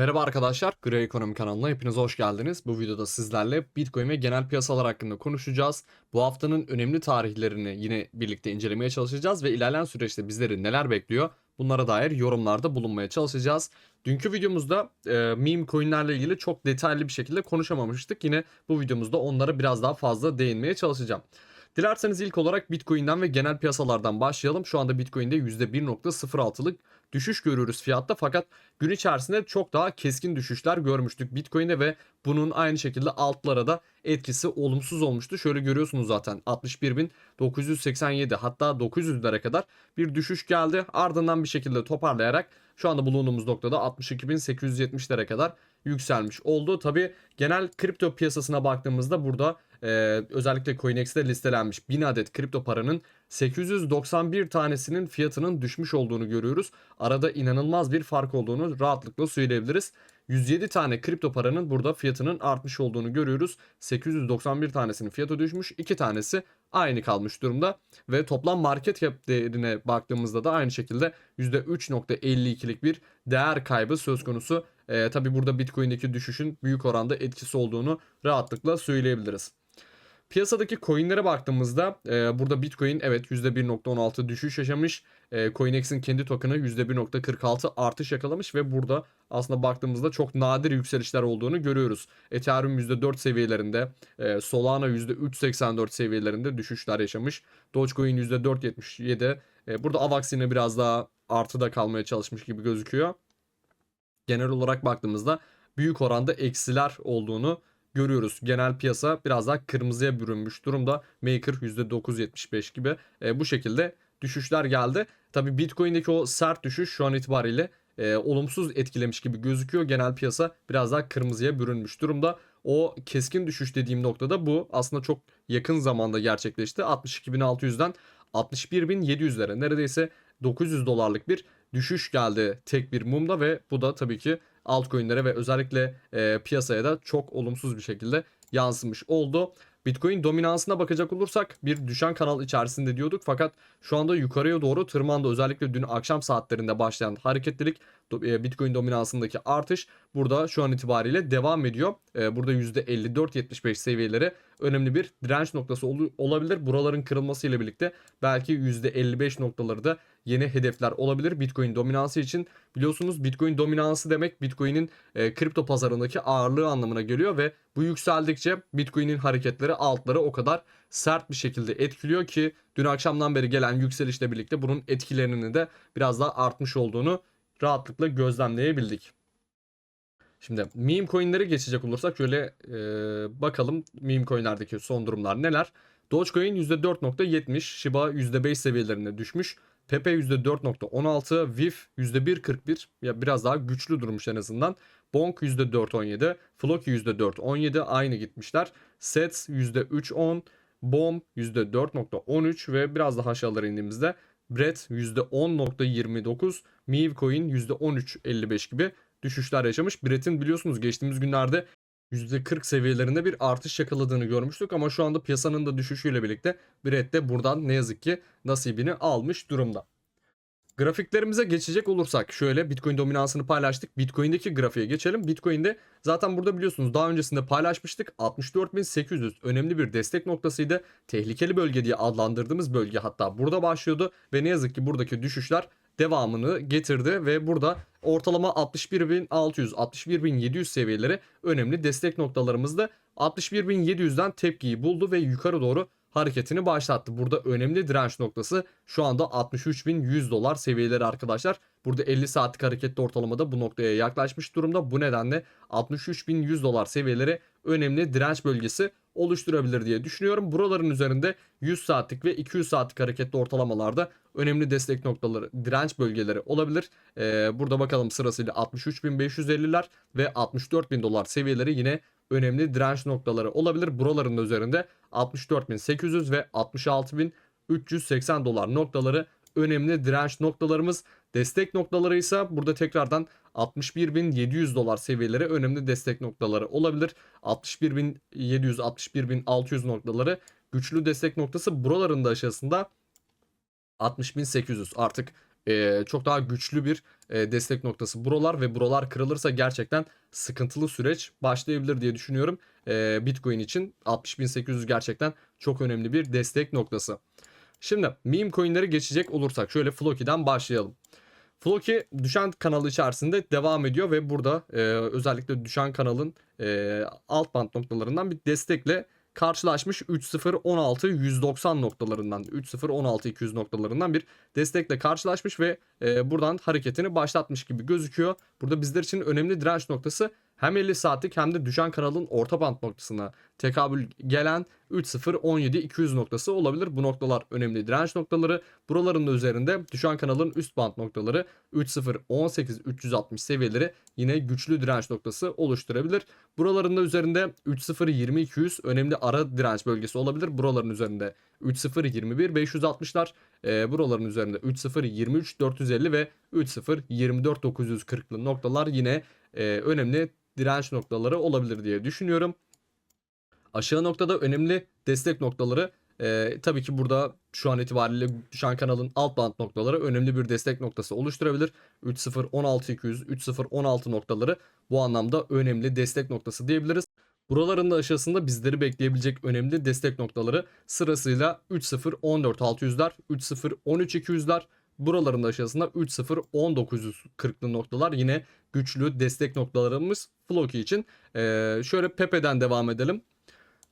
Merhaba arkadaşlar, Gray Ekonomi kanalına hepiniz hoş geldiniz. Bu videoda sizlerle Bitcoin ve genel piyasalar hakkında konuşacağız. Bu haftanın önemli tarihlerini yine birlikte incelemeye çalışacağız ve ilerleyen süreçte bizleri neler bekliyor bunlara dair yorumlarda bulunmaya çalışacağız. Dünkü videomuzda e, meme coinlerle ilgili çok detaylı bir şekilde konuşamamıştık. Yine bu videomuzda onlara biraz daha fazla değinmeye çalışacağım. Dilerseniz ilk olarak Bitcoin'den ve genel piyasalardan başlayalım. Şu anda Bitcoin'de %1.06'lık düşüş görüyoruz fiyatta fakat gün içerisinde çok daha keskin düşüşler görmüştük Bitcoin'de ve bunun aynı şekilde altlara da etkisi olumsuz olmuştu. Şöyle görüyorsunuz zaten 61.987 hatta 900'lere kadar bir düşüş geldi. Ardından bir şekilde toparlayarak şu anda bulunduğumuz noktada 62.870'lere kadar yükselmiş oldu. Tabi genel kripto piyasasına baktığımızda burada e, özellikle CoinEx'te listelenmiş 1000 adet kripto paranın 891 tanesinin fiyatının düşmüş olduğunu görüyoruz. Arada inanılmaz bir fark olduğunu rahatlıkla söyleyebiliriz. 107 tane kripto paranın burada fiyatının artmış olduğunu görüyoruz. 891 tanesinin fiyatı düşmüş. 2 tanesi aynı kalmış durumda. Ve toplam market cap değerine baktığımızda da aynı şekilde %3.52'lik bir değer kaybı söz konusu. Ee, Tabi burada Bitcoin'deki düşüşün büyük oranda etkisi olduğunu rahatlıkla söyleyebiliriz. Piyasadaki coinlere baktığımızda e, burada Bitcoin evet %1.16 düşüş yaşamış. E, CoinEx'in kendi token'ı %1.46 artış yakalamış ve burada aslında baktığımızda çok nadir yükselişler olduğunu görüyoruz. Ethereum %4 seviyelerinde, e, Solana %3.84 seviyelerinde düşüşler yaşamış. Dogecoin %4.77. E, burada AVAX yine biraz daha artıda kalmaya çalışmış gibi gözüküyor. Genel olarak baktığımızda büyük oranda eksiler olduğunu görüyoruz. Genel piyasa biraz daha kırmızıya bürünmüş durumda. Maker %9.75 gibi e, bu şekilde düşüşler geldi. Tabi Bitcoin'deki o sert düşüş şu an itibariyle e, olumsuz etkilemiş gibi gözüküyor. Genel piyasa biraz daha kırmızıya bürünmüş durumda. O keskin düşüş dediğim noktada bu aslında çok yakın zamanda gerçekleşti. 62.600'den 61.700'lere neredeyse 900 dolarlık bir düşüş geldi tek bir mumda ve bu da tabii ki altcoin'lere ve özellikle e, piyasaya da çok olumsuz bir şekilde yansımış oldu. Bitcoin dominansına bakacak olursak bir düşen kanal içerisinde diyorduk fakat şu anda yukarıya doğru tırmandı. Özellikle dün akşam saatlerinde başlayan hareketlilik e, Bitcoin dominansındaki artış burada şu an itibariyle devam ediyor. E, burada %54-75 seviyeleri önemli bir direnç noktası olabilir. Buraların kırılması ile birlikte belki %55 noktaları da yeni hedefler olabilir Bitcoin dominansı için. Biliyorsunuz Bitcoin dominansı demek Bitcoin'in e, kripto pazarındaki ağırlığı anlamına geliyor ve bu yükseldikçe Bitcoin'in hareketleri altları o kadar sert bir şekilde etkiliyor ki dün akşamdan beri gelen yükselişle birlikte bunun etkilerinin de biraz daha artmış olduğunu rahatlıkla gözlemleyebildik. Şimdi meme coin'lere geçecek olursak şöyle e, bakalım meme coin'lerdeki son durumlar neler. Dogecoin %4.70, Shiba %5 seviyelerine düşmüş. Pepe %4.16, VIF %1.41 ya biraz daha güçlü durmuş en azından. Bonk %4.17, Floki %4.17 aynı gitmişler. Sets %3.10, BOM %4.13 ve biraz daha aşağılara indiğimizde Bread %10.29, Mevecoin %13.55 gibi düşüşler yaşamış. Bread'in biliyorsunuz geçtiğimiz günlerde %40 seviyelerinde bir artış yakaladığını görmüştük ama şu anda piyasanın da düşüşüyle birlikte Bread de buradan ne yazık ki nasibini almış durumda. Grafiklerimize geçecek olursak şöyle Bitcoin dominansını paylaştık. Bitcoin'deki grafiğe geçelim. Bitcoin'de zaten burada biliyorsunuz daha öncesinde paylaşmıştık. 64.800 önemli bir destek noktasıydı. Tehlikeli bölge diye adlandırdığımız bölge hatta burada başlıyordu. Ve ne yazık ki buradaki düşüşler devamını getirdi ve burada ortalama 61.600 61.700 seviyeleri önemli destek noktalarımızda 61.700'den tepkiyi buldu ve yukarı doğru hareketini başlattı. Burada önemli direnç noktası şu anda 63.100 dolar seviyeleri arkadaşlar. Burada 50 saatlik hareketli ortalamada bu noktaya yaklaşmış durumda. Bu nedenle 63.100 dolar seviyeleri önemli direnç bölgesi oluşturabilir diye düşünüyorum. Buraların üzerinde 100 saatlik ve 200 saatlik hareketli ortalamalarda önemli destek noktaları, direnç bölgeleri olabilir. Ee, burada bakalım sırasıyla 63.550'ler ve 64.000 dolar seviyeleri yine önemli direnç noktaları olabilir. Buraların üzerinde 64.800 ve 66.380 dolar noktaları önemli direnç noktalarımız. Destek noktaları ise burada tekrardan 61.700 dolar seviyeleri önemli destek noktaları olabilir. 61.700 61.600 noktaları güçlü destek noktası buraların da aşağısında 60.800 artık e, çok daha güçlü bir e, destek noktası buralar ve buralar kırılırsa gerçekten sıkıntılı süreç başlayabilir diye düşünüyorum. E, Bitcoin için 60.800 gerçekten çok önemli bir destek noktası. Şimdi meme coinleri geçecek olursak şöyle Floki'den başlayalım. Floki düşen kanalı içerisinde devam ediyor ve burada e, özellikle düşen kanalın e, alt band noktalarından bir destekle karşılaşmış 3.0.16 190 noktalarından 3.0.16 200 noktalarından bir destekle karşılaşmış ve e, buradan hareketini başlatmış gibi gözüküyor. Burada bizler için önemli direnç noktası hem 50 saatlik hem de düşen kanalın orta band noktasına tekabül gelen 3.0.17 200 noktası olabilir. Bu noktalar önemli direnç noktaları. Buraların da üzerinde düşen kanalın üst band noktaları 3.0.18 360 seviyeleri yine güçlü direnç noktası oluşturabilir. Buraların da üzerinde 3.0.20 200 önemli ara direnç bölgesi olabilir. Buraların üzerinde 3.0.21 560'lar. E, buraların üzerinde 3.0.23 450 ve 3.0.24 940'lı noktalar yine e, önemli direnç noktaları olabilir diye düşünüyorum. Aşağı noktada önemli destek noktaları e, tabii ki burada şu an itibariyle düşen kanalın alt band noktaları önemli bir destek noktası oluşturabilir. 3.0.16.200, 3.0.16 noktaları bu anlamda önemli destek noktası diyebiliriz. Buraların da aşağısında bizleri bekleyebilecek önemli destek noktaları sırasıyla 3.0.14.600'ler, 3.0.13.200'ler, Buraların aşağısında 3.0 1940'lı noktalar yine güçlü destek noktalarımız Floki için. Ee, şöyle Pepe'den devam edelim.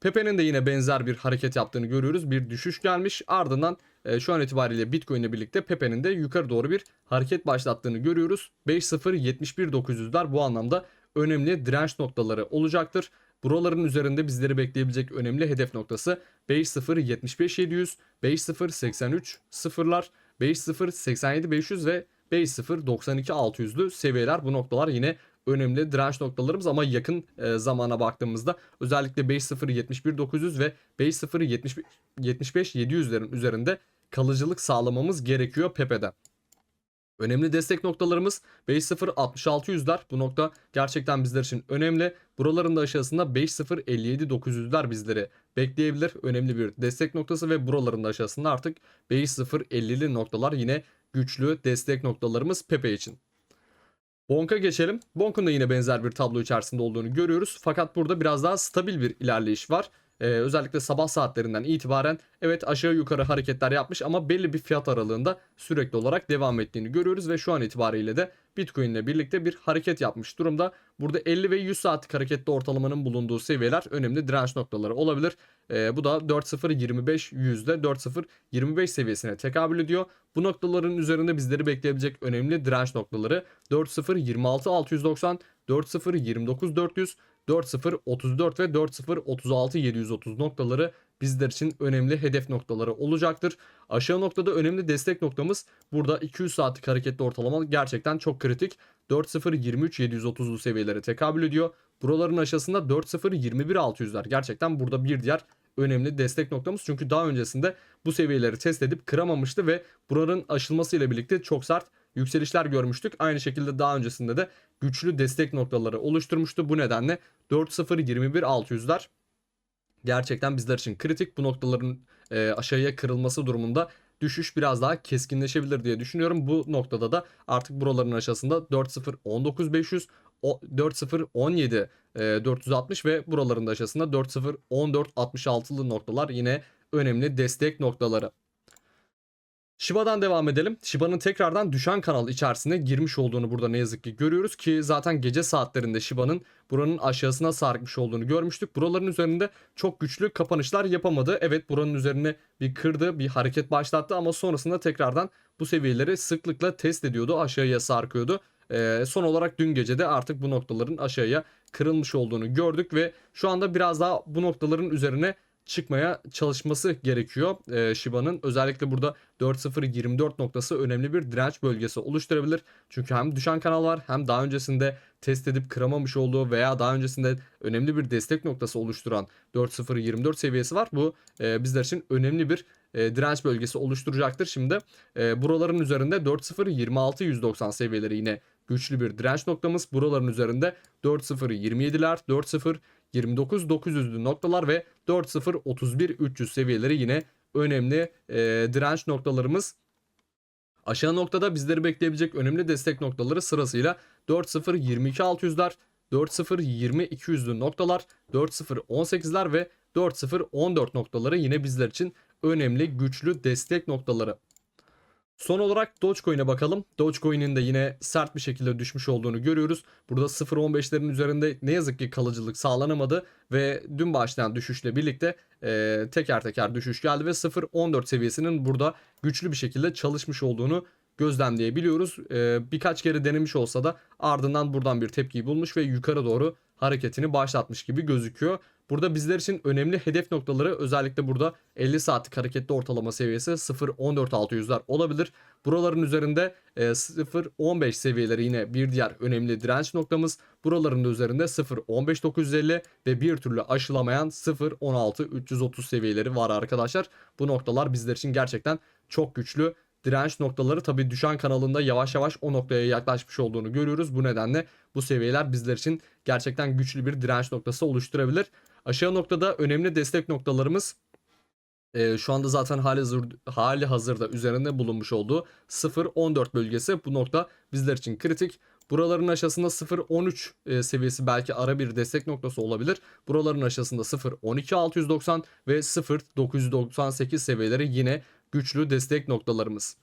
Pepe'nin de yine benzer bir hareket yaptığını görüyoruz. Bir düşüş gelmiş. Ardından e, şu an itibariyle Bitcoin ile birlikte Pepe'nin de yukarı doğru bir hareket başlattığını görüyoruz. 5.0.71.900'ler bu anlamda önemli direnç noktaları olacaktır. Buraların üzerinde bizleri bekleyebilecek önemli hedef noktası 5.0.75.700, 5.0.83.0'lar. 5-0 87-500 ve 5-0 92-600'lü seviyeler bu noktalar yine önemli direnç noktalarımız ama yakın e, zamana baktığımızda özellikle 5.0 71 900 ve 5.0 75 700'lerin üzerinde kalıcılık sağlamamız gerekiyor Pepe'den. Önemli destek noktalarımız 5.0.6600'ler. Bu nokta gerçekten bizler için önemli. Buraların da aşağısında 5.057.900'ler bizleri bekleyebilir. Önemli bir destek noktası ve buraların da aşağısında artık 5.050'li noktalar yine güçlü destek noktalarımız Pepe için. Bonk'a geçelim. Bonk'un da yine benzer bir tablo içerisinde olduğunu görüyoruz. Fakat burada biraz daha stabil bir ilerleyiş var. Ee, özellikle sabah saatlerinden itibaren evet aşağı yukarı hareketler yapmış ama belli bir fiyat aralığında sürekli olarak devam ettiğini görüyoruz ve şu an itibariyle de Bitcoin ile birlikte bir hareket yapmış durumda. Burada 50 ve 100 saatlik harekette ortalamanın bulunduğu seviyeler önemli direnç noktaları olabilir. Ee, bu da 4.025 yüzde 4.025 seviyesine tekabül ediyor. Bu noktaların üzerinde bizleri bekleyebilecek önemli direnç noktaları 4.026 690, 4.029 400, 4.034 ve 4.036 730 noktaları bizler için önemli hedef noktaları olacaktır. Aşağı noktada önemli destek noktamız burada 200 saatlik hareketli ortalama gerçekten çok kritik. 4.023 730'lu seviyelere tekabül ediyor. Buraların aşağısında 4.021 600'ler gerçekten burada bir diğer önemli destek noktamız. Çünkü daha öncesinde bu seviyeleri test edip kıramamıştı ve buranın aşılmasıyla birlikte çok sert yükselişler görmüştük. Aynı şekilde daha öncesinde de güçlü destek noktaları oluşturmuştu. Bu nedenle 4.021 600'ler gerçekten bizler için kritik. Bu noktaların e, aşağıya kırılması durumunda düşüş biraz daha keskinleşebilir diye düşünüyorum. Bu noktada da artık buraların aşağısında 4.0 500 4.0 460 ve buraların da aşağısında 4.0 66'lı noktalar yine önemli destek noktaları. Shiba'dan devam edelim. Shiba'nın tekrardan düşen kanal içerisine girmiş olduğunu burada ne yazık ki görüyoruz ki zaten gece saatlerinde Shiba'nın buranın aşağısına sarkmış olduğunu görmüştük. Buraların üzerinde çok güçlü kapanışlar yapamadı. Evet buranın üzerine bir kırdı, bir hareket başlattı ama sonrasında tekrardan bu seviyeleri sıklıkla test ediyordu, aşağıya sarkıyordu. Ee, son olarak dün gece de artık bu noktaların aşağıya kırılmış olduğunu gördük ve şu anda biraz daha bu noktaların üzerine çıkmaya çalışması gerekiyor e, Shiba'nın. Özellikle burada 4.024 noktası önemli bir direnç bölgesi oluşturabilir. Çünkü hem düşen kanal var hem daha öncesinde test edip kıramamış olduğu veya daha öncesinde önemli bir destek noktası oluşturan 4.024 seviyesi var. Bu e, bizler için önemli bir e, direnç bölgesi oluşturacaktır. Şimdi e, buraların üzerinde 4.026 190 seviyeleri yine güçlü bir direnç noktamız. Buraların üzerinde 4.027'ler, 4.0 29 900'lü noktalar ve 4.0 31 300 seviyeleri yine önemli e, direnç noktalarımız. Aşağı noktada bizleri bekleyebilecek önemli destek noktaları sırasıyla 4.0-22.600'ler, 4.0-20.200'lü noktalar, 4.0-18'ler ve 4.0-14 noktaları yine bizler için önemli güçlü destek noktaları. Son olarak Dogecoin'e bakalım. Dogecoin'in de yine sert bir şekilde düşmüş olduğunu görüyoruz. Burada 0.15'lerin üzerinde ne yazık ki kalıcılık sağlanamadı ve dün başlayan düşüşle birlikte e, teker teker düşüş geldi ve 0.14 seviyesinin burada güçlü bir şekilde çalışmış olduğunu gözlemleyebiliyoruz. E, birkaç kere denemiş olsa da ardından buradan bir tepkiyi bulmuş ve yukarı doğru hareketini başlatmış gibi gözüküyor. Burada bizler için önemli hedef noktaları özellikle burada 50 saatlik hareketli ortalama seviyesi 0.14600'ler olabilir. Buraların üzerinde e, 0.15 seviyeleri yine bir diğer önemli direnç noktamız. Buraların da üzerinde 0.15950 ve bir türlü aşılamayan 0.16330 seviyeleri var arkadaşlar. Bu noktalar bizler için gerçekten çok güçlü direnç noktaları tabi düşen kanalında yavaş yavaş o noktaya yaklaşmış olduğunu görüyoruz. Bu nedenle bu seviyeler bizler için gerçekten güçlü bir direnç noktası oluşturabilir. Aşağı noktada önemli destek noktalarımız e, şu anda zaten hali, hazır, hali hazırda üzerinde bulunmuş olduğu 0.14 bölgesi. Bu nokta bizler için kritik. Buraların aşağısında 0.13 e, seviyesi belki ara bir destek noktası olabilir. Buraların aşağısında 0.12.690 ve 0.998 seviyeleri yine güçlü destek noktalarımız.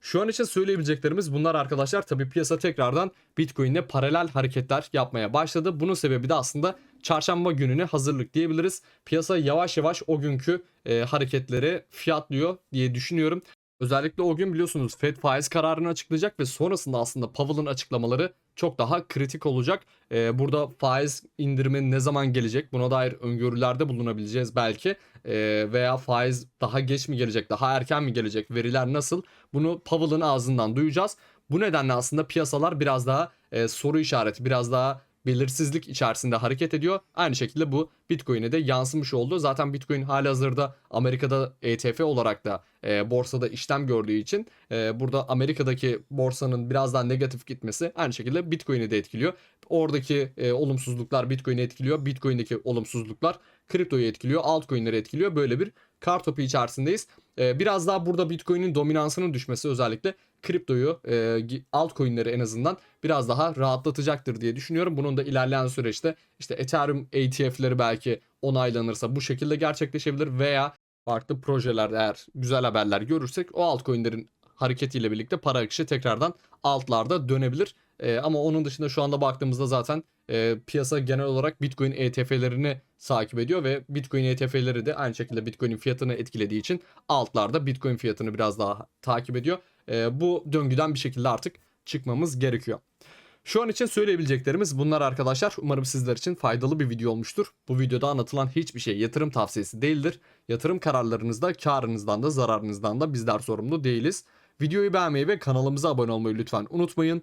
Şu an için söyleyebileceklerimiz bunlar arkadaşlar. Tabi piyasa tekrardan Bitcoin'le paralel hareketler yapmaya başladı. Bunun sebebi de aslında çarşamba gününe hazırlık diyebiliriz. Piyasa yavaş yavaş o günkü e, hareketleri fiyatlıyor diye düşünüyorum. Özellikle o gün biliyorsunuz Fed faiz kararını açıklayacak ve sonrasında aslında Powell'ın açıklamaları çok daha kritik olacak. Ee, burada faiz indirimi ne zaman gelecek buna dair öngörülerde bulunabileceğiz belki. Ee, veya faiz daha geç mi gelecek, daha erken mi gelecek, veriler nasıl? Bunu Powell'ın ağzından duyacağız. Bu nedenle aslında piyasalar biraz daha e, soru işareti, biraz daha belirsizlik içerisinde hareket ediyor. Aynı şekilde bu Bitcoin'e de yansımış oldu. Zaten Bitcoin hali hazırda Amerika'da ETF olarak da e, borsada işlem gördüğü için e, burada Amerika'daki borsanın biraz daha negatif gitmesi aynı şekilde Bitcoin'i de etkiliyor. Oradaki e, olumsuzluklar Bitcoin'i etkiliyor. Bitcoin'deki olumsuzluklar kriptoyu etkiliyor. Altcoin'leri etkiliyor. Böyle bir kar topu içerisindeyiz. E, biraz daha burada Bitcoin'in dominansının düşmesi özellikle kriptoyu, e, altcoin'leri en azından biraz daha rahatlatacaktır diye düşünüyorum. Bunun da ilerleyen süreçte işte Ethereum ATF'leri belki onaylanırsa bu şekilde gerçekleşebilir veya farklı projeler eğer güzel haberler görürsek o altcoin'lerin hareketiyle birlikte para akışı tekrardan altlarda dönebilir. E, ama onun dışında şu anda baktığımızda zaten e, piyasa genel olarak Bitcoin ETF'lerini takip ediyor ve Bitcoin ETF'leri de aynı şekilde Bitcoin'in fiyatını etkilediği için altlarda Bitcoin fiyatını biraz daha takip ediyor. E, bu döngüden bir şekilde artık çıkmamız gerekiyor. Şu an için söyleyebileceklerimiz bunlar arkadaşlar. Umarım sizler için faydalı bir video olmuştur. Bu videoda anlatılan hiçbir şey yatırım tavsiyesi değildir. Yatırım kararlarınızda karınızdan da zararınızdan da bizler sorumlu değiliz. Videoyu beğenmeyi ve kanalımıza abone olmayı lütfen unutmayın.